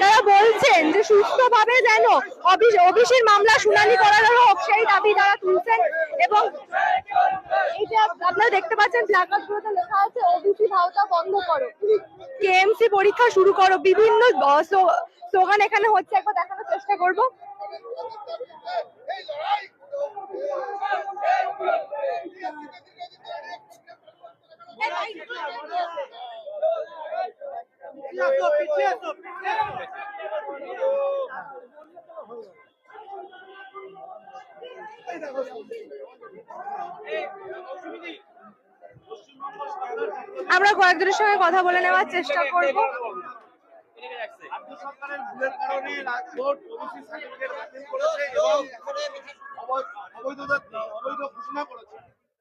তারা বলছেন যে সুস্থভাবে যেন ওবিসির মামলা শুনানি করানো হোক সেই দাবি তারা তুলছেন এবং আপনারা দেখতে পাচ্ছেন লেখা আছে ওবিসি কেএমসি পরীক্ষা শুরু করো। বিভিন্ন স্লোগান এখানে হচ্ছে। একবার দেখানোর চেষ্টা করব। আমরা কয়েকজনের সঙ্গে কথা বলে নেওয়ার চেষ্টা করব।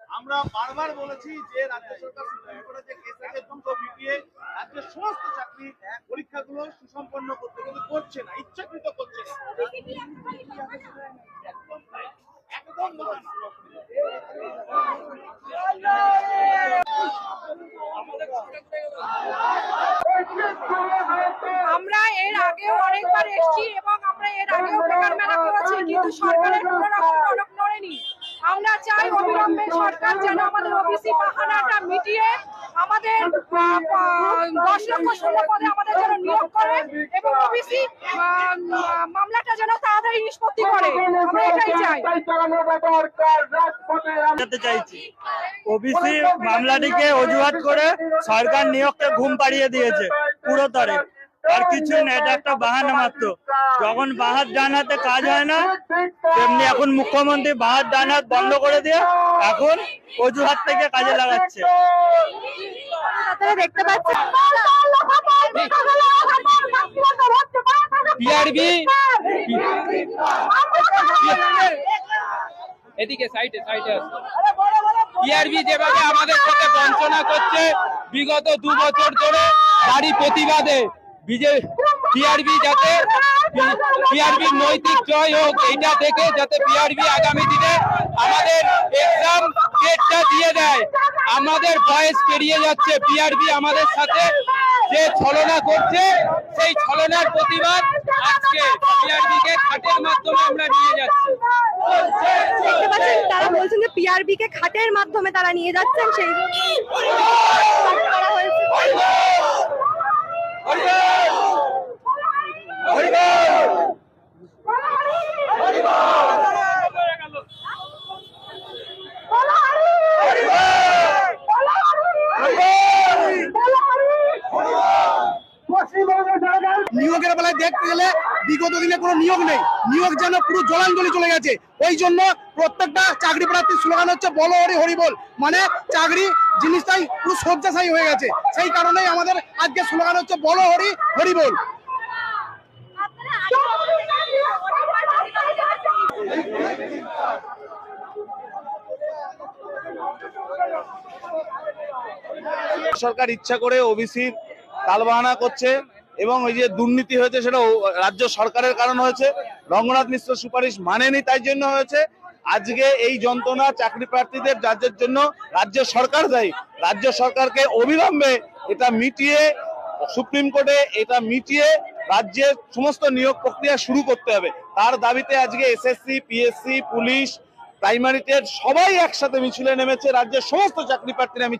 আমরা বারবার বলেছি যে রাজ্য সরকার দ্রুত রাজ্যের সমস্ত চাকরি পরীক্ষাগুলো সুসম্পন্ন করতে কিন্তু করছে না, ইচ্ছাকৃত করছে না। আমরা এর আগেও অনেকবার এসেছি এবং আমরা এর আগেও বেকার মেলা করেছি, কিন্তু সরকারের কোনো রকম টনক নড়েনি। আমরা চাই অবিলম্বে সরকার যেন আমাদের ওবিসি বাহানাটা মিটিয়ে আমাদের দশ লক্ষ শূন্য পদে আমাদের যেন নিয়োগ করে এবং ওবিসি মামলাটা যেন তাড়াতাড়ি আমরা এটাই চাই। চাইছি। ওবিসি মামলাটিকে অজুহাত করে সরকার নিয়োগকে ঘুম পাড়িয়ে দিয়েছে পুরো তরে। আর কিছু না এটা একটা বাহানা মাত্র। যখন বাহাত ডান হাতে কাজ হয় না তেমনি এখন মুখ্যমন্ত্রী বাহাত ডান হাত বন্ধ করে দিয়ে এখন অজুহাত থেকে কাজে লাগাচ্ছে। দেখতে পাচ্ছেন। এদিকে সাইডে সাইডে পিআরবি যেভাবে আমাদের সাথে বঞ্চনা করছে বিগত দু বছর ধরে তারই প্রতিবাদে পিআরবি যাতে পিআরবির নৈতিক জয় হোক এইটা থেকে যাতে পিআরবি আগামী দিনে আমাদের এক্সাম ডেটটা দিয়ে দেয়। আমাদের বয়স পেরিয়ে যাচ্ছে পিআরবি আমাদের সাথে যে ছলনা করছে সেই ছলনার প্রতিবাদ আজকে পিআরবি কে খাটের মাধ্যমে আমরা নিয়ে যাচ্ছি। দেখতে পাচ্ছেন তারা বলছেন যে পিআরবি কে খাটের মাধ্যমে তারা নিয়ে যাচ্ছেন সেই জন্য করা হয়েছে। নিয়োগের বেলায় দেখতে গেলে বিগত দিনে কোনো নিয়োগ নেই। নিয়োগ যেন পুরো জলাঞ্জলি চলে গেছে। ওই জন্য প্রত্যেকটা চাকরি প্রার্থীর স্লোগান হচ্ছে, বলো হরি হরি বল। মানে চাকরি জিনিসটাই পুরো শয্যাশায়ী হয়ে গেছে। সেই কারণেই আমাদের আজকে স্লোগান হচ্ছে, বলো হরি হরি বল। সরকার ইচ্ছা করে ওবিসির তালবাহানা করছে। এবং ওই যে দুর্নীতি হয়েছে সেটা রাজ্য সরকারের কারণ হয়েছে। রঙ্গনাথ মিশ্র সুপারিশ মানেনি, তাই জন্য হয়েছে। আজকে এই যন্ত্রণা চাকরি প্রার্থীদের রাজ্যের জন্য রাজ্য সরকার দায়ী। রাজ্য সরকারকে অবিলম্বে এটা মিটিয়ে, সুপ্রিম কোর্টে এটা মিটিয়ে রাজ্যের সমস্ত নিয়োগ প্রক্রিয়া শুরু করতে হবে। তার দাবিতে আজকে SSC, PSC, police, primary TET সবাই একসাথে মিছিলে নেমেছে। রাজ্যের সমস্ত চাকরি প্রার্থীরা